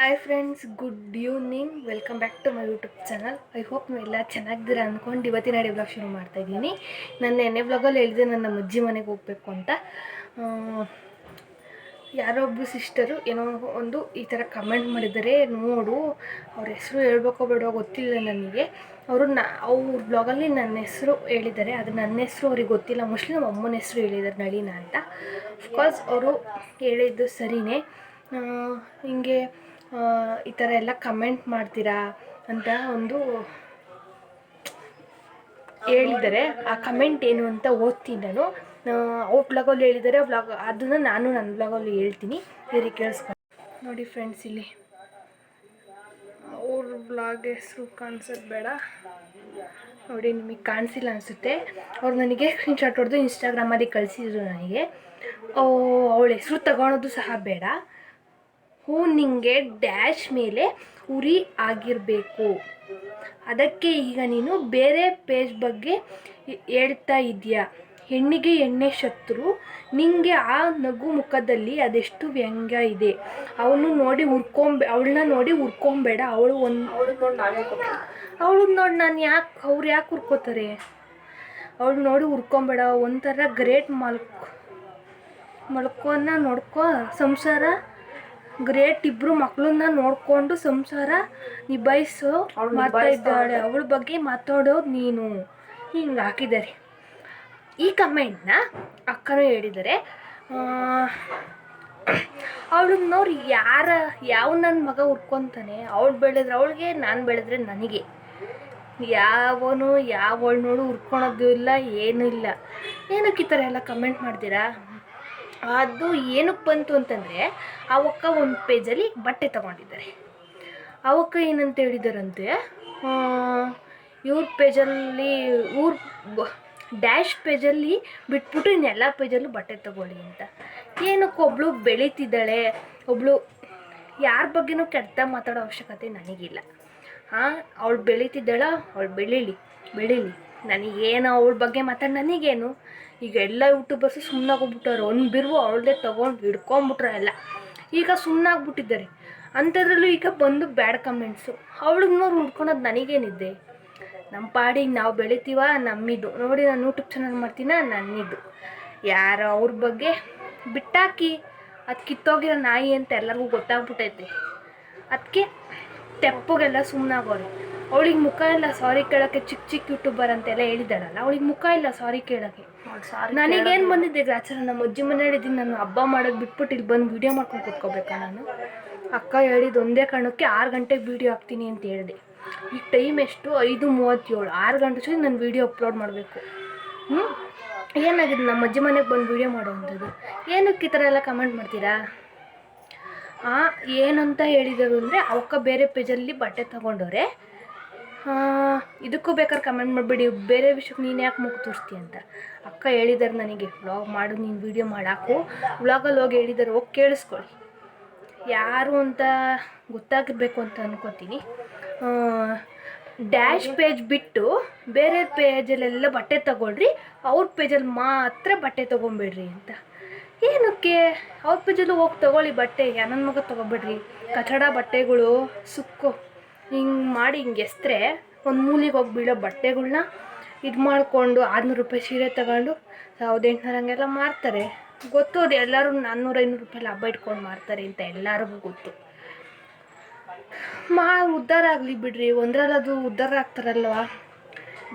Hi friends good evening welcome back to my YouTube channel I hope ನೀವೆಲ್ಲ ಚೆನ್ನಾಗಿದ್ದೀರಾ ಅಂದ್ಕೊಂಡು ಇವತ್ತಿನ ಅಡಿ ಬ್ಲಾಗ್ ಶುರು ಮಾಡ್ತಾ ಇದ್ದೀನಿ. ನನ್ನ ಎಣ್ಣೆ ಬ್ಲಾಗಲ್ಲಿ ಹೇಳಿದೆ ನನ್ನ ಅಜ್ಜಿ ಮನೆಗೆ ಹೋಗಬೇಕು ಅಂತ. ಯಾರೋ ಒಬ್ಬರು ಸಿಸ್ಟರು ಏನೋ ಒಂದು ಈ ಥರ ಕಮೆಂಟ್ ಮಾಡಿದ್ದಾರೆ. ನೋಡು, ಅವ್ರ ಹೆಸರು ಹೇಳ್ಬೇಕೋ ಬೇಡೋ ಗೊತ್ತಿಲ್ಲ ನನಗೆ. ಅವರು ನ, ಅವ್ರ ಬ್ಲಾಗಲ್ಲಿ ನನ್ನ ಹೆಸರು ಹೇಳಿದ್ದಾರೆ. ಅದು ನನ್ನ ಹೆಸರು ಅವ್ರಿಗೆ ಗೊತ್ತಿಲ್ಲ. ಮೋಸ್ಟ್ಲಿ ನಮ್ಮ ಅಮ್ಮನ ಹೆಸರು ಹೇಳಿದ್ದಾರೆ, ನಳಿನ ಅಂತ. ಅಫ್ಕೋರ್ಸ್ ಅವರು ಹೇಳಿದ್ದು ಸರಿಯೇ ಹಿಂಗೆ ಈ ಥರ ಎಲ್ಲ ಕಮೆಂಟ್ ಮಾಡ್ತೀರಾ ಅಂತ ಒಂದು ಹೇಳಿದ್ದಾರೆ. ಆ ಕಮೆಂಟ್ ಏನು ಅಂತ ಓದ್ತೀನಿ ನಾನು. ಅವ್ರ ಬ್ಲಾಗಲ್ಲಿ ಹೇಳಿದ್ದಾರೆ ಬ್ಲಾಗ್ ಅದನ್ನು ನಾನು ನನ್ನ ಬ್ಲಾಗಲ್ಲಿ ಹೇಳ್ತೀನಿ. ಇವ್ರಿಗೆ ಕೇಳಿಸ್ಕೊ ನೋಡಿ ಫ್ರೆಂಡ್ಸ್ ಇಲ್ಲಿ. ಅವ್ರ ಬ್ಲಾಗ್ ಹೆಸರು ಕಾಣಿಸೋದು ಬೇಡ. ನೋಡಿ ನಿಮಗೆ ಕಾಣಿಸಿಲ್ಲ ಅನಿಸುತ್ತೆ. ಅವ್ರು ನನಗೆ ಸ್ಕ್ರೀನ್ಶಾಟ್ ಹೊಡೆದು ಇನ್ಸ್ಟಾಗ್ರಾಮಲ್ಲಿ ಕಳಿಸಿದ್ರು ನನಗೆ. ಅವಳ ಹೆಸರು ತಗೊಳೋದು ಸಹ ಬೇಡ. ಹೂ ನಿಂಗೆ ಡ್ಯಾಶ್ ಮೇಲೆ ಉರಿ ಆಗಿರಬೇಕು. ಅದಕ್ಕೆ ಈಗ ನೀನು ಬೇರೆ ಪೇಜ್ ಬಗ್ಗೆ ಹೇಳ್ತಾ ಇದೆಯಾ ಹೆಣ್ಣಿಗೆ ಎಣ್ಣೆ ಶತ್ರು ನಿಂಗೆ ಆ ನಗು ಮುಖದಲ್ಲಿ ಅದೆಷ್ಟು ವ್ಯಂಗ್ಯ ಇದೆ? ಅವನು ನೋಡಿ ಹುರ್ಕೊಂಬೆ ಅವಳನ್ನ ನೋಡಿ ಉರ್ಕೊಂಬೇಡ ಅವಳು ಒಂದು ಅವಳನ್ನ ನೋಡಿ ನಾನು ಯಾಕೆ ಅವ್ರು ಯಾಕೆ ಉರ್ಕೋತಾರೆ ಅವಳು ನೋಡಿ ಉರ್ಕೊಂಬೇಡ ಒಂಥರ ಗ್ರೇಟ್ ಮಲ್ಕ್ ಮಲ್ಕೋನ ನೋಡ್ಕೋ ಸಂಸಾರ. ಗ್ರೇಟ್ ಇಬ್ರು ಮಕ್ಕಳನ್ನ ನೋಡ್ಕೊಂಡು ಸಂಸಾರ ನಿಭಾಯಿಸೋ ಮಾಡ್ತಾ ಇದ್ದಾಳೆ. ಅವಳ ಬಗ್ಗೆ ಮಾತಾಡೋ ನೀನು. ಹಿಂಗ ಹಾಕಿದ್ದಾರೆ. ಈ ಕಮೆಂಟ್ನ ಅಕ್ಕನೂ ಹೇಳಿದ್ದಾರೆ. ಅವಳನ್ನವ್ರು ಯಾರ ಯಾವ ನನ್ನ ಮಗ ಉರ್ಕೊತಾನೆ ಅವಳು ಬೆಳೆದ್ರೆ ಅವಳಿಗೆ ನಾನು ಬೆಳೆದ್ರೆ ನನಗೆ. ಯಾವನು ಯಾವಳು ನೋಡು ಉರ್ಕೊಳೋದು ಇಲ್ಲ ಏನೂ ಇಲ್ಲ. ಏನಕ್ಕೆ ಈ ಥರ ಎಲ್ಲ ಕಮೆಂಟ್ ಮಾಡ್ತೀರಾ? ಅದು ಏನಕ್ಕೆ ಬಂತು ಅಂತಂದರೆ, ಅವಕ್ಕ ಒಂದು ಪೇಜಲ್ಲಿ ಬಟ್ಟೆ ತಗೊಂಡಿದ್ದಾರೆ. ಅವಕ್ಕ ಏನಂತ ಹೇಳಿದಾರಂತೆ ಇವ್ರ ಪೇಜಲ್ಲಿ ಇವ್ರ ಡ್ಯಾಶ್ ಪೇಜಲ್ಲಿ ಬಿಟ್ಬಿಟ್ಟು ಇನ್ನೆಲ್ಲ ಪೇಜಲ್ಲೂ ಬಟ್ಟೆ ತಗೊಳ್ಳಿ ಅಂತ. ಏನಕ್ಕೆ ಒಬ್ಳು ಬೆಳೀತಿದ್ದಾಳೆ, ಒಬ್ಳು ಯಾರ ಬಗ್ಗೆನೂ ಕೆಟ್ಟ ಮಾತಾಡೋ ಅವಶ್ಯಕತೆ ನನಗಿಲ್ಲ. ಹಾಂ, ಅವಳು ಬೆಳೀತಿದ್ದಾಳ? ಅವಳು ಬೆಳೀಲಿ ಬೆಳೀಲಿ. ನನಗೇನು ಅವಳ ಬಗ್ಗೆ ಮಾತಾಡಿ, ನನಗೇನು? ಈಗ ಎಲ್ಲ ಯೂಟ್ಯೂಬರ್ಸು ಸುಮ್ಮನಾಗೋಗ್ಬಿಟ್ಟವ್ರು ಒಂದು ಬಿರುವು ಅವಳದೇ ತೊಗೊಂಡು ಹಿಡ್ಕೊಂಬಿಟ್ರೆ ಎಲ್ಲ. ಈಗ ಸುಮ್ಮನಾಗ್ಬಿಟ್ಟಿದ್ದಾರೆ ಅಂಥದ್ರಲ್ಲೂ ಈಗ ಬಂದು ಬ್ಯಾಡ್ ಕಮೆಂಟ್ಸು ಅವಳಿಗೆ ನೋಡಿ ಹುಡ್ಕೊಳೋದು ನನಗೇನಿದೆ. ನಮ್ಮ ಪಾಡಿಗೆ ನಾವು ಬೆಳಿತೀವ ನಮ್ಮಿದು. ನೋಡಿ ನಾನು ಯೂಟ್ಯೂಬ್ ಚಾನಲ್ ಮಾಡ್ತೀನ? ನನ್ನಿದು. ಯಾರು ಅವ್ರ ಬಗ್ಗೆ ಬಿಟ್ಟಾಕಿ. ಅದು ಕಿತ್ತೋಗಿರೋ ನಾಯಿ ಅಂತ ಎಲ್ಲರಿಗೂ ಗೊತ್ತಾಗ್ಬಿಟ್ಟೈತೆ. ಅದಕ್ಕೆ ತೆಪ್ಪಗೆಲ್ಲ ಸುಮ್ಮನಾಗೋರು ಅವಳಿಗೆ ಮುಖ ಇಲ್ಲ ಸಾರಿ ಕೇಳೋಕ್ಕೆ ಚಿಕ್ಕ ಚಿಕ್ಕ ಯೂಟ್ಯೂಬರ್ ಅಂತೆಲ್ಲ ಹೇಳಿದಾಳಲ್ಲ ಅವಳಿಗೆ ಮುಖ ಇಲ್ಲ ಸಾರಿ ಕೇಳೋಕ್ಕೆ ನನಗೇನು ಬಂದಿದ್ದೆ ಗ್ರಾಚಾರ ನಮ್ಮ ಅಜ್ಜಿ ಮನೆ ಹೇಳಿದ್ದೀನಿ ನಾನು ಹಬ್ಬ ಮಾಡೋದು ಬಿಟ್ಬಿಟ್ಟು ಇಲ್ಲಿ ಬಂದು ವೀಡಿಯೋ ಮಾಡ್ಕೊಂಡು ಕೂತ್ಕೋಬೇಕಾ ನಾನು? ಅಕ್ಕ ಹೇಳಿದ್ದು ಒಂದೇ ಕಾರಣಕ್ಕೆ ಆರು ಗಂಟೆಗೆ ವೀಡಿಯೋ ಹಾಕ್ತೀನಿ ಅಂತ ಹೇಳಿದೆ. ಈಗ ಟೈಮ್ ಎಷ್ಟು? ಐದು ಮೂವತ್ತೇಳು. ಆರು ಗಂಟೆ ಜೊತೆ ನಾನು ವೀಡಿಯೋ ಅಪ್ಲೋಡ್ ಮಾಡಬೇಕು. ಹ್ಞೂ ಏನಾಗಿದೆ? ನಮ್ಮ ಅಜ್ಜಿ ಮನೆಗೆ ಬಂದು ವೀಡಿಯೋ ಮಾಡೋವಂಥದ್ದು ಏನಕ್ಕೆ ಈ ಥರ ಎಲ್ಲ ಕಮೆಂಟ್ ಮಾಡ್ತೀರಾ? ಆ ಏನಂತ ಹೇಳಿದರು ಅಂದರೆ ಅವಕ್ಕ ಬೇರೆ ಪೇಜಲ್ಲಿ ಬಟ್ಟೆ ತಗೊಂಡವ್ರೆ. ಇದಕ್ಕೂ ಬೇಕಾದ್ರೆ ಕಮೆಂಟ್ ಮಾಡಿಬಿಡಿ. ಬೇರೆ ವಿಷಯಕ್ಕೆ ನೀನು ಯಾಕೆ ಮುಖ ತೋರಿಸ್ತೀಯ ಅಂತ. ಅಕ್ಕ ಹೇಳಿದ್ದಾರೆ ನನಗೆ ವ್ಲಾಗ್ ಮಾಡು, ನೀನು ವೀಡಿಯೋ ಮಾಡಾಕು. ವ್ಲಾಗಲ್ಲಿ ಹೋಗಿ ಹೇಳಿದ್ದಾರೆ ಹೋಗಿ ಕೇಳಿಸ್ಕೊಳ್ಳಿ ಯಾರು ಅಂತ ಗೊತ್ತಾಗಿರ್ಬೇಕು ಅಂತ ಅನ್ಕೋತೀನಿ. ಡ್ಯಾಶ್ ಪೇಜ್ ಬಿಟ್ಟು ಬೇರೆ ಪೇಜಲ್ಲೆಲ್ಲ ಬಟ್ಟೆ ತಗೊಳ್ರಿ. ಅವ್ರ ಪೇಜಲ್ಲಿ ಮಾತ್ರ ಬಟ್ಟೆ ತೊಗೊಂಬೇಡ್ರಿ ಅಂತ. ಏನಕ್ಕೆ? ಅವ್ರ ಪೇಜಲ್ಲೂ ಹೋಗಿ ತಗೊಳ್ಳಿ ಬಟ್ಟೆ. ಯಾನನ್ ಮಗ ತೊಗೊಬೇಡ್ರಿ. ಕಚಡ ಬಟ್ಟೆಗಳು, ಸುಕ್ಕು. ಹಿಂಗೆ ಮಾಡಿ ಹಿಂಗೆ ಎಸ್ತ್ರೆ, ಒಂದು ಮೂಲಿಗೆ ಹೋಗಿ ಬೀಳೋ ಬಟ್ಟೆಗಳ್ನ ಇದು ಮಾಡಿಕೊಂಡು ಆರುನೂರು ರೂಪಾಯಿ ಸೀರೆ ತಗೊಂಡು ಸಾವಿರದ ಎಂಟುನೂರು ಹಂಗೆಲ್ಲ ಮಾರ್ತಾರೆ. ಗೊತ್ತು ಅದು ಎಲ್ಲರೂ ನಾನ್ನೂರು ಐನೂರು ರೂಪಾಯಿ ಲಾಭ ಇಟ್ಕೊಂಡು ಮಾರ್ತಾರೆ ಅಂತ ಎಲ್ಲರಿಗೂ ಗೊತ್ತು. ಮಾ ಉದ್ಧಾರ ಆಗಲಿ ಬಿಡ್ರಿ ಒಂದರಲ್ಲದು ಉದ್ಧಾರ ಆಗ್ತಾರಲ್ವಾ?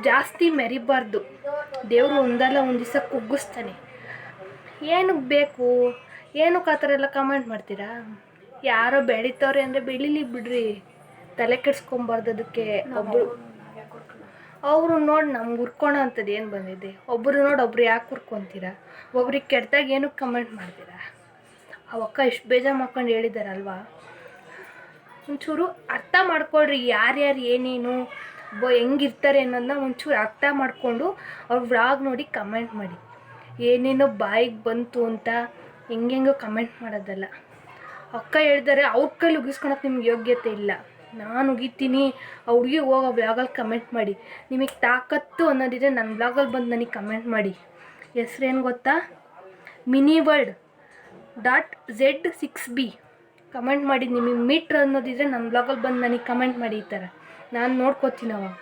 ಜಾಸ್ತಿ ಮೆರಿಬಾರ್ದು. ದೇವರು ಒಂದಲ್ಲ ಒಂದು ದಿವಸ ಕುಗ್ಗಿಸ್ತಾನೆ. ಏನಕ್ಕೆ ಬೇಕು? ಏನಕ್ಕೆ ಆ ಥರ ಎಲ್ಲ ಕಮೆಂಟ್ ಮಾಡ್ತೀರಾ? ಯಾರೋ ಬೆಳೀತವ್ರೆ ಅಂದರೆ ಬೆಳೀಲಿ ಬಿಡ್ರಿ. ತಲೆ ಕೆಡ್ಸ್ಕೊಂಬಾರ್ದು ಅದಕ್ಕೆ ಒಬ್ಬರು ಅವರು ನೋಡಿ ನಮ್ಗೆ ಉರ್ಕೊಳೋ ಅಂಥದ್ದು ಏನು ಬಂದಿದೆ? ಒಬ್ಬರು ನೋಡಿ ಒಬ್ರು ಯಾಕೆ ಉರ್ಕೊತೀರಾ ಒಬ್ರಿಗೆ ಕೆಟ್ಟದಾಗ ಏನಕ್ಕೆ ಕಮೆಂಟ್ ಮಾಡ್ತೀರಾ? ಅವಕ್ಕ ಎಷ್ಟು ಬೇಜಾರು ಮಾಡ್ಕೊಂಡು ಹೇಳಿದಾರಲ್ವಾ? ಒಂಚೂರು ಅರ್ಥ ಮಾಡ್ಕೊಳ್ರಿ ಯಾರ್ಯಾರು ಏನೇನು ಬ ಹೆಂಗಿರ್ತಾರೆ ಅನ್ನೋದನ್ನ ಒಂಚೂರು ಅರ್ಥ ಮಾಡಿಕೊಂಡು ಅವ್ರ ವ್ಲಾಗ್ ನೋಡಿ ಕಮೆಂಟ್ ಮಾಡಿ. ಏನೇನೋ ಬಾಯಿಗೆ ಬಂತು ಅಂತ ಹೆಂಗೆಂಗೋ ಕಮೆಂಟ್ ಮಾಡೋದಲ್ಲ. ಅಕ್ಕ ಹೇಳಿದಾರೆ ಅವ್ರ ಕೈಲಿ ಉಗಿಸ್ಕೊಳಕ್ಕೆ ನಿಮ್ಗೆ ಯೋಗ್ಯತೆ ಇಲ್ಲ. ನಾನು ಉಗಿತೀನಿ ಹುಡುಗಿ ಹೋಗೋ ಬ್ಲಾಗಲ್ಲಿ ಕಮೆಂಟ್ ಮಾಡಿ. ನಿಮಗೆ ತಾಕತ್ತು ಅನ್ನೋದಿದ್ರೆ ನನ್ನ ಬ್ಲಾಗಲ್ಲಿ ಬಂದು ನನಗೆ ಕಮೆಂಟ್ ಮಾಡಿ. ಹೆಸ್ರೇನು ಗೊತ್ತಾ? Mini world dot Z six B comment ಮಾಡಿ, ನಿಮಗೆ ಮೀಟ್ರ್ ಅನ್ನೋದಿದ್ರೆ ನನ್ನ ಬ್ಲಾಗಲ್ಲಿ ಬಂದು ನನಗೆ ಕಮೆಂಟ್ ಮಾಡಿ ಈ ಥರ ನಾನು ನೋಡ್ಕೋತೀನಿ ಅವಾಗ.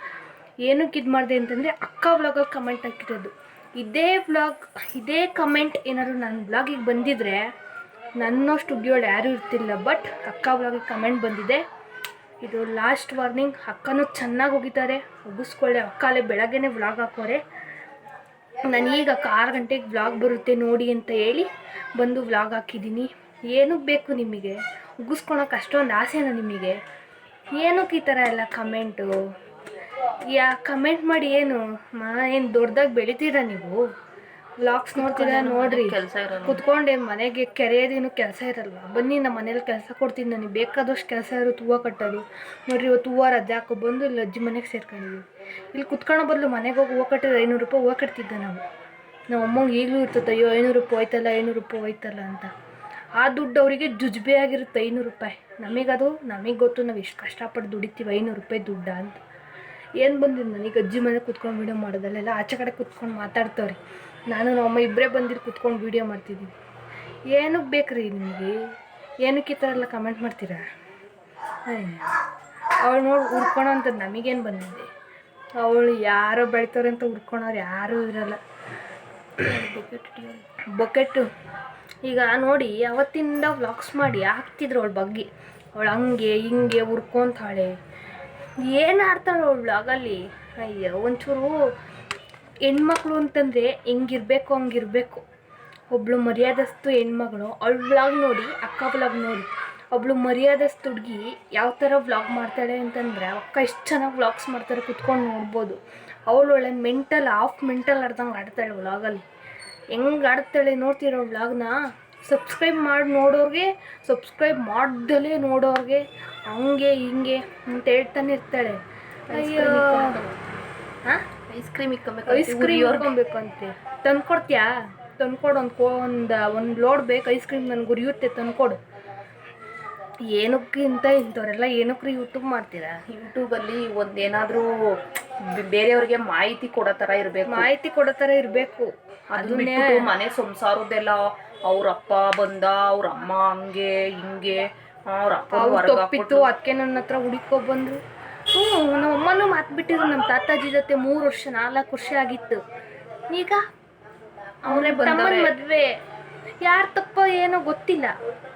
ಏನಕ್ಕೆ ಇದು ಮಾಡಿದೆ ಅಂತಂದರೆ, ಅಕ್ಕ ವ್ಲಾಗಲ್ಲಿ ಕಮೆಂಟ್ ಹಾಕಿರೋದು. ಇದೇ ವ್ಲಾಗ್ ಇದೇ ಕಮೆಂಟ್ ಏನಾದರೂ ನನ್ನ ಬ್ಲಾಗಿಗೆ ಬಂದಿದ್ರೆ, ನನ್ನಷ್ಟು ಉಗಿಯೋಳು ಯಾರೂ ಇರ್ತಿಲ್ಲ ಬಟ್ ಅಕ್ಕ ವ್ಲಾಗಿಗೆ ಕಮೆಂಟ್ ಬಂದಿದೆ. ಇದು ಲಾಸ್ಟ್ ವಾರ್ನಿಂಗ್ ಅಕ್ಕನೂ ಚೆನ್ನಾಗಿ ಹೋಗಿದ್ದಾರೆ. ಮುಗಿಸ್ಕೊಳ್ಳೆ. ಅಕ್ಕಲೇ ಬೆಳಗ್ಗೆನೇ ವ್ಲಾಗ್ ಹಾಕೋರೆ. ನಾನು ಈಗ ಆರು ಗಂಟೆಗೆ ವ್ಲಾಗ್ ಬರುತ್ತೆ ನೋಡಿ ಅಂತ ಹೇಳಿ ಬಂದು ವ್ಲಾಗ್ ಹಾಕಿದ್ದೀನಿ. ಏನಕ್ಕೆ ಬೇಕು ನಿಮಗೆ? ಮುಗಿಸ್ಕೊಳಕ್ಕೆ ಅಷ್ಟೊಂದು ಆಸೆನಾ ನಿಮಗೆ? ಏನಕ್ಕೆ ಈ ಥರ ಎಲ್ಲ ಕಮೆಂಟು ಯಾ ಕಮೆಂಟ್ ಮಾಡಿ ಏನು? ಮಾ, ಏನು ದೊಡ್ಡದಾಗಿ ಬೆಳಿತೀರಾ ನೀವು? ವ್ಲಾಗ್ಸ್ ನೋಡ್ತೀರಾ? ನೋಡ್ರಿ. ಕೆಲಸ ಇರಲ್ಲ. ಕುತ್ಕೊಂಡೆ ಮನೆಗೆ ಕೆರೆಯೋದೇನು ಕೆಲಸ ಇರಲ್ಲ. ಬನ್ನಿ ನಮ್ಮ ಮನೇಲಿ ಕೆಲಸ ಕೊಡ್ತೀನಿ. ನನಗೆ ಬೇಕಾದಷ್ಟು ಕೆಲಸ ಇರುತ್ತೆ ಹೂವು ಕಟ್ಟೋದು. ನೋಡ್ರಿ ಇವತ್ತು ಹೂವು ರಜೆ ಹಾಕೋ ಬಂದು ಇಲ್ಲಿ ಅಜ್ಜಿ ಮನೆಗೆ ಸೇರ್ಕೊಂಡಿದ್ವಿ. ಇಲ್ಲಿ ಕುತ್ಕೊಳ್ಳೋ ಬದಲು ಮನೆಗೆ ಹೋಗಿ ಹೂವು ಕಟ್ಟಿದ್ರೆ ಐನೂರು ರೂಪಾಯಿ ಹೂವು ಕಟ್ತಿದ್ದೆ ನಾವು. ನಮ್ಮ ಅಮ್ಮಂಗೆ ಈಗಲೂ ಇರ್ತದೆ ಅಯ್ಯೋ ಐನೂರು ರೂಪಾಯಿ ಹೋಯ್ತಲ್ಲ ಐನೂರು ರೂಪಾಯಿ ಹೋಯ್ತಲ್ಲ ಅಂತ. ಆ ದುಡ್ಡು ಅವರಿಗೆ ಜುಜ್ಬೆ ಆಗಿರುತ್ತೆ ಐನೂರು ರೂಪಾಯಿ. ನಮಗದು ನಮಗೆ ಗೊತ್ತು ನಾವು ಎಷ್ಟು ಕಷ್ಟಪಟ್ಟು ದುಡಿತೀವಿ ಐನೂರು ರೂಪಾಯಿ ದುಡ್ಡ ಅಂತ. ಏನು ಬಂದಿದ್ದು ನನಗೆ ಅಜ್ಜಿ ಮನೆ ಕುತ್ಕೊಂಡು ವೀಡಿಯೋ ಮಾಡೋದಲ್ಲೆಲ್ಲ ಆಚೆ ಕಡೆ ಕುತ್ಕೊಂಡು ಮಾತಾಡ್ತವ್ರಿ. ನಾನು ನಮ್ಮಮ್ಮ ಇಬ್ಬರೇ ಬಂದಿರು ಕುತ್ಕೊಂಡು ವೀಡಿಯೋ ಮಾಡ್ತಿದ್ದೀವಿ ಏನಕ್ಕೆ ಬೇಕ್ರಿ ನಿಮಗೆ? ಏನಕ್ಕೆ ಈ ಥರ ಎಲ್ಲ ಕಮೆಂಟ್ ಮಾಡ್ತೀರಾ? ಅವಳು ನೋಡಿ, ಹುರ್ಕೊಳೋ ಅಂತ ನಮಗೇನು ಬಂದಿದೆ. ಅವಳು ಯಾರೋ ಬೆಳಿತಾರೆ ಅಂತ ಹುರ್ಕೊಳೋರು ಯಾರೂ ಇರಲ್ಲ. ಬೊಕೆಟ್ಟು ಈಗ ನೋಡಿ, ಅವತ್ತಿಂದ ವ್ಲಾಗ್ಸ್ ಮಾಡಿ ಹಾಕ್ತಿದ್ರು ಅವಳ ಬಗ್ಗೆ. ಅವಳು ಹಂಗೆ, ಹಿಂಗೆ ಹುರ್ಕೊಂತಾಳೆ. ಏನು ಆಡ್ತಾಳೆ ಅವಳು ವ್ಲಾಗಲ್ಲಿ ಅಯ್ಯೋ, ಒಂಚೂರು ಹೆಣ್ಮಕ್ಳು ಅಂತಂದರೆ ಹೆಂಗಿರ್ಬೇಕು ಹಂಗಿರ್ಬೇಕು. ಒಬ್ಳು ಮರ್ಯಾದಸ್ತು ಹೆಣ್ಮಗಳು ಅವ್ಳು ವ್ಲಾಗ್ ನೋಡಿ ಅಕ್ಕ ವ್ಲಾಗ್ ನೋಡಿ. ಒಬ್ಳು ಮರ್ಯಾದಸ್ತು ಹುಡುಗಿ ಯಾವ ಥರ ವ್ಲಾಗ್ ಮಾಡ್ತಾಳೆ ಅಂತಂದರೆ ಅಕ್ಕ ಎಷ್ಟು ಚೆನ್ನಾಗಿ ವ್ಲಾಗ್ಸ್ ಮಾಡ್ತಾರೆ ಕುತ್ಕೊಂಡು ನೋಡ್ಬೋದು. ಅವಳು ಒಳ್ಳೆ ಮೆಂಟಲ್ ಆಫ್ ಮೆಂಟಲ್ ಆಡ್ದಂಗೆ ಆಡ್ತಾಳೆ ವ್ಲಾಗಲ್ಲಿ ಹೆಂಗೆ ಆಡ್ತಾಳೆ ನೋಡ್ತಿರೋ ವ್ಲಾಗ್ನ ಸಬ್ಸ್ಕ್ರೈಬ್ ಮಾಡಿ ನೋಡೋರಿಗೆ ಸಬ್ಸ್ಕ್ರೈಬ್ ಮಾಡ್ದಲೇ ನೋಡೋರಿಗೆ ಹಂಗೆ ಹಿಂಗೆ ಅಂತ ಹೇಳ್ತಾನೆ ಇರ್ತಾಳೆ. ಅಯ್ಯೋ. ಹಾಂ? ಐಸ್ ಕ್ರೀಮ್ ಇಕ್ಕೊಬೇಕು ಐಸ್ ಕ್ರೀಮ್ ಇಟ್ಕೊಬೇಕು ಅಂತೆ. ತಂದ್ಕೊಡ್ತೀಯಾ? ತಂದ್ಕೊಡು ಒಂದು ಕೋ ಒಂದು ಒಂದು ಲೋಡ್ ಬೇಕು ಐಸ್ ಕ್ರೀಮ್ ನನಗೆ ಉರಿಯುತ್ತೆ ತಂದ್ಕೊಡು. ಏನಕ್ಕಿಂತ ಇಂಥವ್ರೆಲ್ಲ ಏನಕ್ಕೆ ಯೂಟ್ಯೂಬ್ ಮಾಡ್ತೀರಾ? ಯೂಟ್ಯೂಬಲ್ಲಿ ಒಂದು ಏನಾದರೂ ಬೇರೆಯವ್ರಿಗೆ ಮಾಹಿತಿ ಕೊಡೋ ಥರ ಇರಬೇಕು. ಮಾಹಿತಿ ಕೊಡೋ ಥರ ಇರಬೇಕು. ಅದು ಅದನ್ನೇ ಮನೆ ಸಂಸಾರದೆಲ್ಲ ಅವ್ರ ಅಪ್ಪ ಬಂದ ಅವ್ರ ಅಮ್ಮ ಹಂಗೆ ಹಿಂಗೆ ಅವ್ರ ಅಪ್ಪ ತಪ್ಪಿತ್ತು ಅದಕ್ಕೆ ನನ್ನ ಹತ್ರ ಹುಡುಕೋ ಬಂದ್ರು ಹ್ಞೂ ನಮ್ಮ ಅಮ್ಮನೂ ಮಾತು ಬಿಟ್ಟಿದ್ರು ನಮ್ಮ ತಾತಾಜಿ ಜೊತೆ ಮೂರು ವರ್ಷ ನಾಲ್ಕು ವರ್ಷ ಆಗಿತ್ತು. ಈಗ ಅವರೇ ತಮ್ಮನ ಮದುವೆ. ಯಾರ ತಪ್ಪೋ ಏನೋ ಗೊತ್ತಿಲ್ಲ.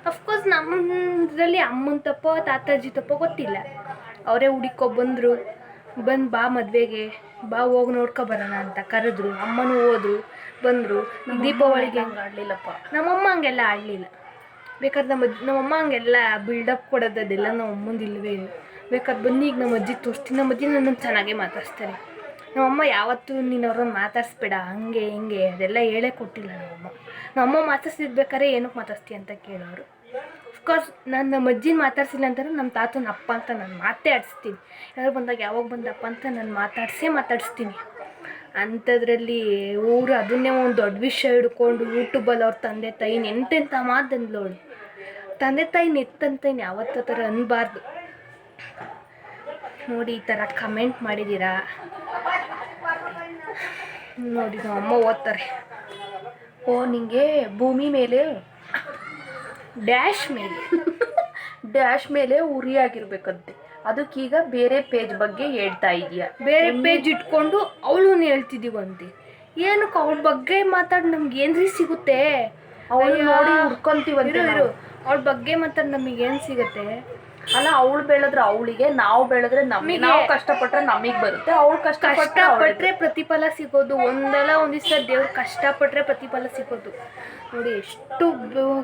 ಅಫ್ಕೋರ್ಸ್ ನಮ್ಮದ್ರಲ್ಲಿ ಅಮ್ಮನ ತಪ್ಪೋ ತಾತಾಜಿ ತಪ್ಪೋ ಗೊತ್ತಿಲ್ಲ. ಅವರೇ ಹುಡುಕೋ ಬಂದರು. ಬಂದು ಬಾ ಮದುವೆಗೆ ಬಾ ಹೋಗಿ ನೋಡ್ಕೊ ಬರೋಣ ಅಂತ ಕರೆದ್ರು. ಅಮ್ಮನೂ ಹೋದ್ರು ಬಂದರು. ದೀಪಾವಳಿಗೆ ಹಂಗೆ ಆಡಲಿಲ್ಲಪ್ಪ. ನಮ್ಮಮ್ಮ ಹಂಗೆಲ್ಲ ಆಡಲಿಲ್ಲ. ಬೇಕಾದ್ರೆ ನಮ್ಮ ನಮ್ಮಮ್ಮ ಹಂಗೆಲ್ಲ ಬಿಲ್ಡಪ್ ಕೊಡೋದು ಅದೆಲ್ಲ ನಮ್ಮ ಅಮ್ಮಂದು ಇಲ್ಲವೇ ಇಲ್ಲ. ಬೇಕಾದ್ರೆ ಬಂದು ಈಗ ನಮ್ಮ ಅಜ್ಜಿ ತೋರಿಸ್ತೀನಿ. ನಮ್ಮ ಅಜ್ಜಿ ನನ್ನನ್ನು ಚೆನ್ನಾಗೇ ಮಾತಾಡ್ಸ್ತಾರೆ. ನಮ್ಮಮ್ಮ ಯಾವತ್ತೂ ನೀನು ಅವ್ರನ್ನ ಮಾತಾಡಿಸ್ಬೇಡ, ಹಂಗೆ ಹಿಂಗೆ, ಅದೆಲ್ಲ ಹೇಳೇ ಕೊಟ್ಟಿಲ್ಲ ನಮ್ಮಮ್ಮ ನಮ್ಮಮ್ಮ ಮಾತಾಡ್ಸಿದ್ಬೇಕಾದ್ರೆ ಏನಕ್ಕೆ ಮಾತಾಡ್ಸ್ತೀಯ ಅಂತ ಕೇಳೋರು. ಅಫ್ಕೋರ್ಸ್ ನಾನು ನಮ್ಮ ಅಜ್ಜಿನ ಮಾತಾಡ್ಸಿಲ್ಲ ಅಂತಂದ್ರೆ ನಮ್ಮ ತಾತನ ಅಪ್ಪ ಅಂತ ನಾನು ಮಾತೇ ಆಡಿಸ್ತೀನಿ. ಯಾರು ಬಂದಾಗ ಯಾವಾಗ ಬಂದಪ್ಪ ಅಂತ ನಾನು ಮಾತಾಡಿಸೇ ಮಾತಾಡಿಸ್ತೀನಿ. ಅಂಥದ್ರಲ್ಲಿ ಊರು ಅದನ್ನೇ ಒಂದು ದೊಡ್ಡ ವಿಷಯ ಹಿಡ್ಕೊಂಡು ಯೂಟ್ಯೂಬಲ್ಲಿ ಅವ್ರ ತಂದೆ ತಾಯಿ ಎಂತೆಂಥ ಮಾತಂದ್ಲೋಳು ತಂದೆ ತಾಯಿನ ಇನ್ನು ಯಾವತ್ತೂ ಥರ ಅನ್ಬಾರ್ದು. ನೋಡಿ ಈ ಥರ ಕಮೆಂಟ್ ಮಾಡಿದ್ದೀರಾ? ನೋಡಿ ನಮ್ಮ ಅಮ್ಮ ಓದ್ತಾರೆ. ಓ ನಿಂಗೆ ಭೂಮಿ ಮೇಲೆ ಡ್ಯಾಶ್ ಮೇಲೆ ಡ್ಯಾಶ್ ಮೇಲೆ ಉರಿಯಾಗಿರ್ಬೇಕಂತೆ ಅದಕ್ಕೀಗ ಬೇರೆ ಪೇಜ್ ಬಗ್ಗೆ ಹೇಳ್ತಾ ಇದೀಯ. ಬೇರೆ ಪೇಜ್ ಇಟ್ಕೊಂಡು ಅವಳು ಹೇಳ್ತಿದ್ದೀವಂತೆ ಏನು ಅವಳ ಬಗ್ಗೆ ಮಾತಾಡಿ ನಮ್ಗೆ ಏನ್ರಿ ಸಿಗುತ್ತೆ? ಅವಳು. ನೋಡಿ ಹುಡ್ಕೊಂತೀವಂತೆ ನಾವು. ಅವಳ ಬಗ್ಗೆ ಮಾತಾಡಿ ನಮಗೆ ಏನು ಸಿಗುತ್ತೆ? ಅಲ್ಲ ಅವಳು ಬೆಳೆದ್ರೆ ಅವಳಿಗೆ ನಾವು ಬೆಳೆದ್ರೆ ನಮಗೆ. ನಾವು ಕಷ್ಟಪಟ್ರೆ ನಮಗೆ ಬರುತ್ತೆ ಅವಳು ಕಷ್ಟಪಟ್ಟರೆ ಪ್ರತಿಫಲ ಸಿಗೋದು ಒಂದಲ್ಲ ಒಂದಿಷ್ಟ ದೇವ್ರು ಕಷ್ಟಪಟ್ಟರೆ ಪ್ರತಿಫಲ ಸಿಗೋದು. ನೋಡಿ ಎಷ್ಟು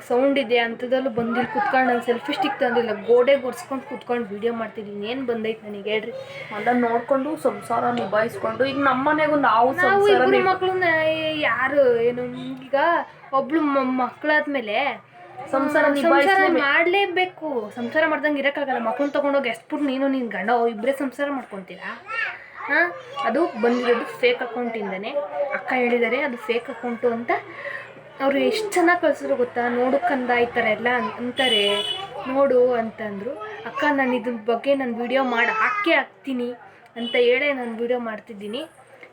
ಸೌಂಡ್ ಇದೆ ಅಂಥದ್ದಲ್ಲೂ ಬಂದಿಲ್ಲಿ ಕುತ್ಕೊಂಡು ನಾನು ಸೆಲ್ಫಿ ಸ್ಟಿಕ್ ತಂದಿಲ್ಲ ಗೋಡೆ ಗುರ್ಸ್ಕೊಂಡು ಕುತ್ಕೊಂಡು ವಿಡಿಯೋ ಮಾಡ್ತಿದ್ದೀನಿ. ಏನು ಬಂದೈತೆ ನನಗೆ ಹೇಳ್ರಿ. ಅಲ್ಲ ನೋಡ್ಕೊಂಡು ಸಂಸಾರ ನಿಭಾಯಿಸ್ಕೊಂಡು ಈಗ ನಮ್ಮನೆಗೂ ನಾವು ನಾವು ನಿಭ- ಮಕ್ಕಳನ್ನ ಯಾರು ಏನು ಈಗ ಒಬ್ಳು ಮಕ್ಕಳಾದ್ಮೇಲೆ ಸಂಸಾರ ಸಂಸಾರ ಮಾಡ್ಲೇಬೇಕು. ಸಂಸಾರ ಮಾಡ್ದಂಗೆ ಇರೋಕ್ಕಾಗಲ್ಲ. ಮಕ್ಕಳು ತೊಗೊಂಡೋಗಿ ಎಸ್ಬಿಟ್ಟು ನೀನು ನಿನ್ನ ಗಂಡ ಇಬ್ಬರೇ ಸಂಸಾರ ಮಾಡ್ಕೊತೀರಾ? ಹಾಂ ಅದು ಬಂದಿರೋದು ಫೇಕ್ ಅಕೌಂಟಿಂದನೇ ಅಕ್ಕ ಹೇಳಿದ್ದಾರೆ ಅದು ಫೇಕ್ ಅಕೌಂಟು ಅಂತ. ಅವರು ಎಷ್ಟು ಚೆನ್ನಾಗಿ ಕಳ್ಸಿದ್ರು ಗೊತ್ತಾ? ನೋಡು ಕಂದ ಈ ಥರ ಎಲ್ಲ ಅಂತಾರೆ. ನೋಡು ಅಂತಂದರು. ಅಕ್ಕ ನಾನು ಇದ್ರ ಬಗ್ಗೆ ನಾನು ವಿಡಿಯೋ ಮಾಡಿ ಹಾಕೇ ಹಾಕ್ತೀನಿ ಅಂತ ಹೇಳೇ ನಾನು ವಿಡಿಯೋ ಮಾಡ್ತಿದ್ದೀನಿ.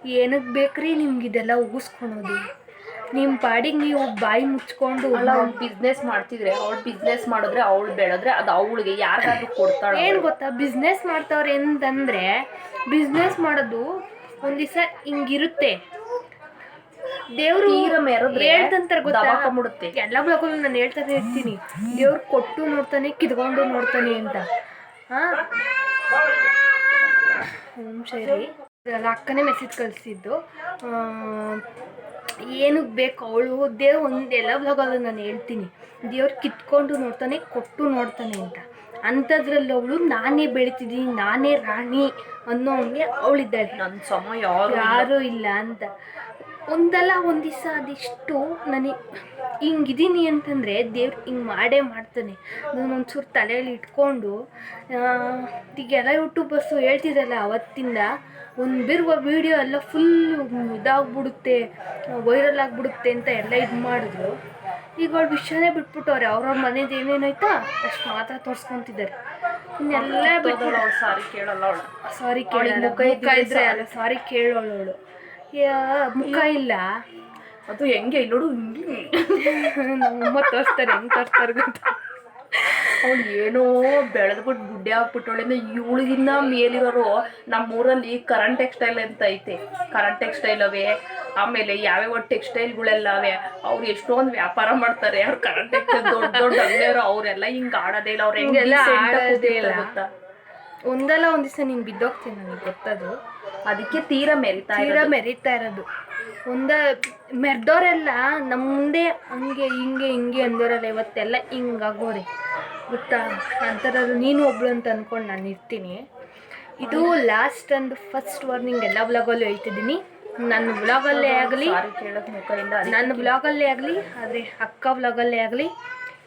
ಏನಕ್ಕೆ ಬೇಕ್ರಿ ನಿಮ್ಗೆ ಇದೆಲ್ಲ ಉಗಿಸ್ಕೊಳೋದು? ನಿಮ್ಮ ಪಾಡಿಗೆ ನೀವು ಬಾಯಿ ಮುಚ್ಕೊಂಡು ಅಲ್ಲ ಅವ್ಳು ಬಿಸ್ನೆಸ್ ಮಾಡ್ತಿದ್ರೆ ಅವ್ಳು ಬಿಸ್ನೆಸ್ ಮಾಡಿದ್ರೆ ಅವ್ಳು ಬೆಳೆದ್ರೆ ಅದು ಅವಳಿಗೆ ಯಾರಿಗಾದ್ರೂ ಕೊಡ್ತಾಳೆ ಏನು ಗೊತ್ತಾ? ಬಿಸ್ನೆಸ್ ಮಾಡ್ತಾವ್ರೆ ಅಂತಂದ್ರೆ ಬಿಸ್ನೆಸ್ ಮಾಡೋದು ಒಂದ್ ದಿವಸ ಹಿಂಗಿರುತ್ತೆ. ದೇವ್ರು ಈಗ ಮೆರೆದ್ರೆ ಹೇಳ್ತಂತಾರೆ ಗೊತ್ತಾ? ಎಲ್ಲ ಬ್ಲಾಗಲ್ಲೂ ನಾನು ಹೇಳ್ತಾನೆ ಇರ್ತೀನಿ. ದೇವ್ರು ಕೊಟ್ಟು ನೋಡ್ತಾನೆ ಕಿದ್ಕೊಂಡು ನೋಡ್ತಾನೆ ಅಂತ. ಹಾಂ? ಹ್ಞೂ ಸರಿ. ಅಕ್ಕನೇ ಮೆಸೇಜ್ ಕಳಿಸಿದ್ದು. ಏನಕ್ಕೆ ಬೇಕು ಅವಳು ದೇವ್ರು ಒಂದೆಲ್ಲ ಎಲ್ಲ ಬ್ಲಾಗಲ್ಲೂ ನಾನು ಹೇಳ್ತೀನಿ. ದೇವ್ರು ಕಿತ್ಕೊಂಡು ನೋಡ್ತಾನೆ ಕೊಟ್ಟು ನೋಡ್ತಾನೆ ಅಂತ. ಅಂಥದ್ರಲ್ಲಿ ಅವಳು ನಾನೇ ಬೆಳಿತಿದ್ದೀನಿ ನಾನೇ ರಾಣಿ ಅನ್ನೋ ಹಂಗೆ ಅವಳಿದ್ದಾಳೆ. ನನ್ನ ಸಮಯ ಯಾರು ಯಾರೂ ಇಲ್ಲ ಅಂತ. ಒಂದಲ್ಲ ಒಂದು ದಿವಸ ಅದಿಷ್ಟು ನನಗೆ ಹಿಂಗಿದ್ದೀನಿ ಅಂತಂದರೆ ದೇವ್ರು ಹಿಂಗೆ ಮಾಡೇ ಮಾಡ್ತಾನೆ. ನಾನು ಒಂಚೂರು ತಲೆಯಲ್ಲಿ ಇಟ್ಕೊಂಡು ಈಗ ಈಗೆಲ್ಲ ಯೂಟ್ಯೂಬರ್ಸು ಹೇಳ್ತಿದ್ದಲ್ಲ ಅವತ್ತಿಂದ ಒಂದು ಬಿರುವ ವೀಡಿಯೋ ಎಲ್ಲ ಫುಲ್ ಇದಾಗ್ಬಿಡುತ್ತೆ ವೈರಲ್ ಆಗಿಬಿಡುತ್ತೆ ಅಂತ ಎಲ್ಲ ಇದು ಮಾಡಿದ್ರು. ಈಗ ಅವ್ಳ ವಿಷಯನೇ ಬಿಟ್ಬಿಟ್ಟವ್ರೆ ಅವ್ರವ್ರ ಮನೇದು ಏನೇನಾಯ್ತಾ ಅಷ್ಟು ಮಾತ್ರ ತೋರಿಸ್ಕೊತಿದ್ದಾರೆ. ಇನ್ನೆಲ್ಲ ಸಾರಿ ಕೇಳಲ್ಲ ಅವಳು. ಸಾರಿ ಕೇಳಲ್ಲ ಅಲ್ಲ ಸಾರಿ ಕೇಳೋಳು ಅವಳು. ಮುಖ ಇಲ್ಲ. ಅದು ಹೆಂಗೆ? ಇಲ್ಲಿ ನೋಡು ನಮ್ಮಮ್ಮ ತೋರಿಸ್ತಾರೆ ಹೆಂಗ್ ತೋರಿಸ್ತಾರೆ ಗೊತ್ತಾ? ಅವ್ಳು ಏನೋ ಬೆಳೆದ್ಬಿಟ್ಟು ಗುಡ್ಡೆ ಹಾಕ್ಬಿಟ್ಟವಳಿಂದ ಇವಳಿಗಿನ್ನ ಮೇಲಿರೋರು ನಮ್ಮೂರಲ್ಲಿ ಕರೆಂಟ್ ಟೆಕ್ಸ್ಟೈಲ್ ಅಂತ ಐತೆ. ಕರೆಂಟ್ ಟೆಕ್ಸ್ಟೈಲ್ ಅವೇ ಆಮೇಲೆ ಯಾವ್ಯಾವ ಟೆಕ್ಸ್ಟೈಲ್ಗಳೆಲ್ಲ ಅವೇ. ಅವ್ರು ಎಷ್ಟೊಂದು ವ್ಯಾಪಾರ ಮಾಡ್ತಾರೆ ಅವ್ರು ಕರೆಂಟ್ ಟೆಕ್ಸ್ಟೈಲ್ ದೊಡ್ಡ ದೊಡ್ಡ ಅಂಗಡಿಯವರು ಅವರೆಲ್ಲ ಹಿಂಗ್ ಆಡೋದೇ ಇಲ್ಲ ಅವ್ರು ಹೆಂಗೆಲ್ಲ ಆಡೋದೇ ಇಲ್ಲ. ಗೊತ್ತಾ? ಒಂದಲ್ಲ ಒಂದ್ ದಿವಸ ನೀನು ಬಿದ್ದೋಗ್ತೀನಿ ನನಗೆ ಗೊತ್ತದು. ಅದಕ್ಕೆ ತೀರಾ ಮೆರಿತಾ ತೀರಾ ಮೆರಿತಾ ಇರೋದು. ಒಂದ ಮೆರ್ದೋರೆಲ್ಲ ನಮ್ಮ ಮುಂದೆ ಹಂಗೆ ಹಿಂಗೆ ಹಿಂಗೆ ಅಂದೋರಲ್ಲ ಇವತ್ತೆಲ್ಲ ಹಿಂಗಾಗೋರೆ ಗೊತ್ತಾ? ಅಂಥದ್ದು ನೀನು ಒಬ್ಳು ಅಂತ ಅಂದ್ಕೊಂಡು ನಾನು ಇರ್ತೀನಿ. ಇದು ಲಾಸ್ಟ್ ಅಂಡ್ ಫಸ್ಟ್ ವಾರ್ನಿಂಗ್ ಎಲ್ಲ ಬ್ಲಾಗಲ್ಲೂ ಹೇಳ್ತಿದ್ದೀನಿ. ನನ್ನ ಬ್ಲಾಗಲ್ಲೇ ಆಗಲಿ ನನ್ನ ಬ್ಲಾಗಲ್ಲೇ ಆಗಲಿ ಆದರೆ ಅಕ್ಕ ಬ್ಲಾಗಲ್ಲೇ ಆಗಲಿ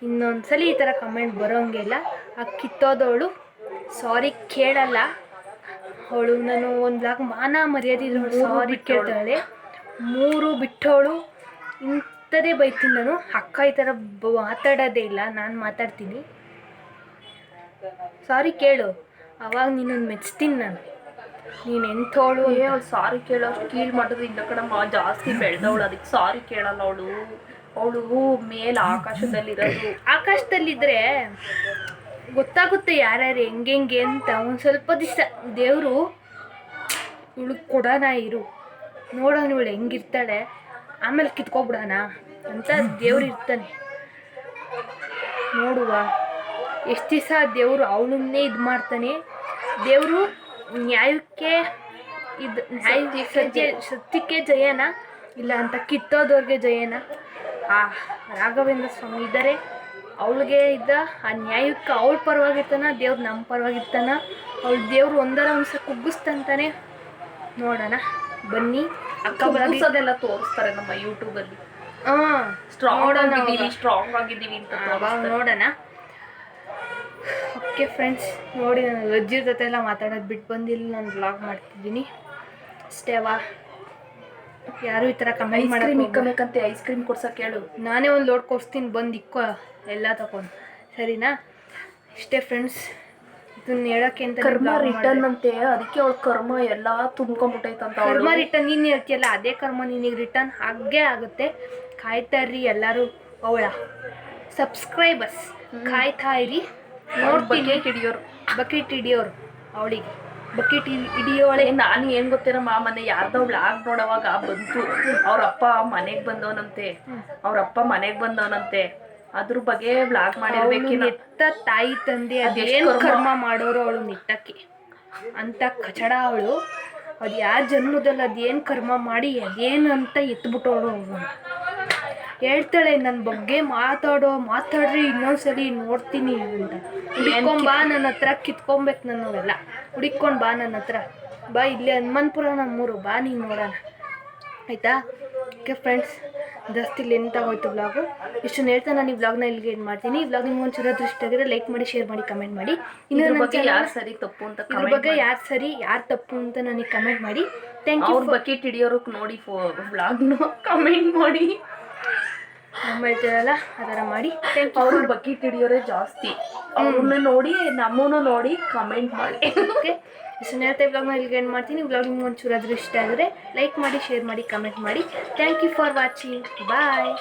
ಇನ್ನೊಂದ್ಸಲ ಈ ಥರ ಕಮೆಂಟ್ ಬರೋಂಗಿಲ್ಲ ಆ ಕಿತ್ತೋದವಳು ಸಾರಿ ಕೇಳಲ್ಲ. ಅವಳು ನಾನು ಒಂದು ಲಾಕ್ ಮಾನ ಮರ್ಯಾದೆ ಸಾರಿ ಕೇಳ್ತಾಳೆ. ಮೂರು ಬಿಟ್ಟವಳು ಇಂಥದೇ ಬೈತೀನಿ ನಾನು. ಅಕ್ಕ ಈ ಥರ ಮಾತಾಡೋದೇ ಇಲ್ಲ. ನಾನು ಮಾತಾಡ್ತೀನಿ. ಸಾರಿ ಕೇಳು. ಅವಾಗ ನಿನ್ನನ್ನು ಮೆಚ್ತೀನಿ ನಾನು. ನೀನು ಎಂಥವಳು ಏ ಅವ್ಳು ಸಾರಿ ಕೇಳೋ. ಕೀಳ್ ಮಾಡೋದು ಇಲ್ಲ ಕಣಮ್ಮ. ಜಾಸ್ತಿ ಬೆಳೆದವಳು ಅದಕ್ಕೆ ಸಾರಿ ಕೇಳಲ್ಲ ಅವಳು. ಅವಳು ಮೇಲೆ ಆಕಾಶದಲ್ಲಿರೋದು. ಆಕಾಶದಲ್ಲಿದ್ದರೆ ಗೊತ್ತಾಗುತ್ತೆ ಯಾರ್ಯಾರು ಹೆಂಗೆಂಗೆ ಹೆಂಗೆ ಅಂತ. ಒಂದು ಸ್ವಲ್ಪ ದಿವಸ ದೇವರು ಇವಳು ಕೊಡೋಣ ಇರು. ನೋಡೋಣ ಇವಳು ಹೆಂಗಿರ್ತಾಳೆ. ಆಮೇಲೆ ಕಿತ್ಕೊಬಿಡೋಣ ಅಂತ ದೇವ್ರು ಇರ್ತಾನೆ. ನೋಡುವ. ಎಷ್ಟು ದಿವಸ ದೇವರು ಅವಳನ್ನೇ ಇದು ಮಾಡ್ತಾನೆ. ದೇವರು ನ್ಯಾಯಕ್ಕೆ ಇದು ನ್ಯಾಯ ಸತ್ಯ ಸತ್ಯಕ್ಕೆ ಜಯನ ಇಲ್ಲ ಅಂತ ಕಿತ್ತೋದವ್ರಿಗೆ ಜಯನ. ಆ ರಾಘವೇಂದ್ರ ಸ್ವಾಮಿ ಇದ್ದಾರೆ ಅವಳಿಗೆ ಇದ್ದ ಆ ನ್ಯಾಯಕ್ಕೆ ಅವಳ ಪರವಾಗಿರ್ತಾನ ದೇವ್ರು ನಮ್ಮ ಪರವಾಗಿರ್ತಾನ. ಅವಳು ದೇವ್ರು ಒಂದರ ಒಂದ್ಸ ಕುಗ್ಗಿಸ್ತಂತಾನೆ ನೋಡೋಣ. ಬನ್ನಿ ಅಕ್ಕ ಬಳಸೋದೆಲ್ಲ ತೋರಿಸ್ತಾರೆ ನಮ್ಮ ಯೂಟ್ಯೂಬ್ ಅಲ್ಲಿ. ಹಾಂ ಸ್ಟ್ರಾಂಗ್ ಆಗಿದ್ದೀವಿ ಸ್ಟ್ರಾಂಗ್ ಆಗಿದ್ದೀವಿ ಅಂತ ಅವಾಗ ನೋಡೋಣ. ಓಕೆ ಫ್ರೆಂಡ್ಸ್ ನೋಡಿ ನಾನು ಅಜ್ಜಿ ಜೊತೆ ಎಲ್ಲ ಮಾತಾಡೋದು ಬಿಟ್ಟು ಬಂದಿಲ್ಲ ನಾನು ಬ್ಲಾಗ್ ಮಾಡ್ತಿದ್ದೀನಿ. ಅಷ್ಟೇ ಅವ. ಯಾರು ಈ ತರ ಕಮೆಂಟ್ ಐಸ್ ಕ್ರೀಮ್ ಮಾಡಕ್ಕೆ ಇಕ್ಕಬೇಕಂತೆ ಐಸ್ ಕ್ರೀಮ್ ಕೊಡ್ಸಕ್ ಹೇಳು ನಾನೇ ಒಂದು ಲೋಡ್ ಕೊಡ್ಸ್ತೀನಿ ಬಂದು ಇಕ್ಕ ಎಲ್ಲ ತಗೊಂಡು. ಸರಿನಾ? ಇಷ್ಟೇ ಫ್ರೆಂಡ್ಸ್ ಇದನ್ನ ಹೇಳಕ್ಕೆ ಅಂತ ಕರ್ಮ ರಿಟರ್ನ್ ಅಂತೆ ಅದಕ್ಕೆ ಅವಳ ಕರ್ಮ ಎಲ್ಲ ತುಂಬ್ಕೊಂಡ್ಬಿಟ್ಟೈತಂತ ಕರ್ಮ ರಿಟರ್ನ್ ನೀನು ಹೇಳ್ತೀಯಲ್ಲ ಅದೇ ಕರ್ಮ ನಿನಗೆ ರಿಟರ್ನ್ ಹಾಗೆ ಆಗುತ್ತೆ. ಕಾಯ್ತಾ ಇರ್ರಿ ಎಲ್ಲರೂ ಅವಳ. ಸಬ್ಸ್ಕ್ರೈಬರ್ಸ್ ಕಾಯ್ತಾ ಇರಿ. ನೋಡ್ತೀನಿ. ಬಕೆಟ್ ಹಿಡಿಯೋರು. ಬಕೆಟ್ ಹಿಡಿಯೋರು ಅವಳಿಗೆ. ಬಕೆಟ್ ಹಿಡಿಯೋಳೆ ನಾನು ಏನ್ ಗೊತ್ತೇನಮ್ಮ ಮನೆ ಯಾರ್ದೋ ಬ್ಲಾಗ್ ನೋಡವಾಗ ಬಂತು. ಅವ್ರ ಅಪ್ಪ ಮನೆಗ್ ಬಂದವನಂತೆ. ಅವ್ರ ಅಪ್ಪ ಮನೆಗ್ ಬಂದವನಂತೆ. ಅದ್ರ ಬಗ್ಗೆ ಬ್ಲಾಗ್ ಮಾಡಿರ್ಬೇಕಿನ ನೆತ್ತ ತಾಯಿ ತಂದೆ ಅದೇನು ಕರ್ಮ. ಕರ್ಮ ಮಾಡೋರು ಅವಳು ನಿಟ್ಟಕ್ಕೆ. ಅಂತ ಕಚಡ ಅವಳು. ಅದು ಯಾವ ಜನ್ಮದಲ್ಲಿ ಅದೇನು ಕರ್ಮ ಮಾಡಿ ಅದೇನು ಅಂತ ಎತ್ಬಿಟ್ಟವಳು ಅವಳು. ಹೇಳ್ತಾಳೆ ನನ್ನ ಬಗ್ಗೆ ಮಾತಾಡೋ ಮಾತಾಡ್ರಿ ಇನ್ನೊಂದ್ಸಲಿ ನೋಡ್ತೀನಿ ಅಂತ. ಹುಡಿಕೊಂಡ್ ಬಾ ನನ್ನ ಹತ್ರ ಕಿತ್ಕೊಬೇಕು ನನ್ನವೆಲ್ಲ. ಹುಡಿಕೊಂಡು ಬಾ ನನ್ನ ಹತ್ರ. ಬಾ ಇಲ್ಲಿ ಹನುಮಂತಪುರ ನಮ್ಮೂರು. ಬಾ ನೀನು ನೋಡೋಣ. ಆಯಿತಾ? ಓಕೆ ಫ್ರೆಂಡ್ಸ್ ಜಾಸ್ತಿ ಇಲ್ಲಿ ಎಂತ ಹೋಯ್ತು ಬ್ಲಾಗು ಇಷ್ಟನ್ನು ಹೇಳ್ತಾ ನಾನು ಈ ಬ್ಲಾಗ್ನ ಇಲ್ಲಿಗೆ ಏನು ಮಾಡ್ತೀನಿ. ಈ ಬ್ಲಾಗ್ ನಿಮ್ಗೆ ಒಂಚೂರು ದೃಷ್ಟಿ ಆಗಿದ್ರೆ ಲೈಕ್ ಮಾಡಿ ಶೇರ್ ಮಾಡಿ ಕಮೆಂಟ್ ಮಾಡಿ. ಇನ್ನು ಬಗ್ಗೆ ಯಾರು ಸರಿ ತಪ್ಪು ಅಂತ ಇದ್ರ ಬಗ್ಗೆ ಯಾರು ಸರಿ ಯಾರು ತಪ್ಪು ಅಂತ ನನಗೆ ಕಮೆಂಟ್ ಮಾಡಿ. ಥ್ಯಾಂಕ್ ಯು ಬಕೆಟ್ ಹಿಡಿಯೋರಕ್ ನೋಡಿ ಬ್ಲಾಗ್ನು ಕಮೆಂಟ್ ಮಾಡಿ. ನಮ್ಮ ಹೇಳ್ತಾರಲ್ಲ ಆ ಥರ ಮಾಡಿ ಅವ್ರ ಬಕೆಟ್ ಹಿಡಿಯೋರೆ ಜಾಸ್ತಿ. ಅವ್ರನ್ನ ನೋಡಿ ನಮ್ಮನ್ನು ನೋಡಿ ಕಮೆಂಟ್ ಮಾಡಿ. ಓಕೆ ಸ್ನೇಹಿತರೆ ವ್ಲಾಗ್ನ ಇಲ್ಲಿಗೆ ಏನು ಮಾಡ್ತೀನಿ. ವ್ಲಾಗ್ ನಿಮ್ಗೆ ಒಂಚೂರು ಆದರೂ ಇಷ್ಟ ಆದರೆ ಲೈಕ್ ಮಾಡಿ ಶೇರ್ ಮಾಡಿ ಕಮೆಂಟ್ ಮಾಡಿ. Thank you for watching bye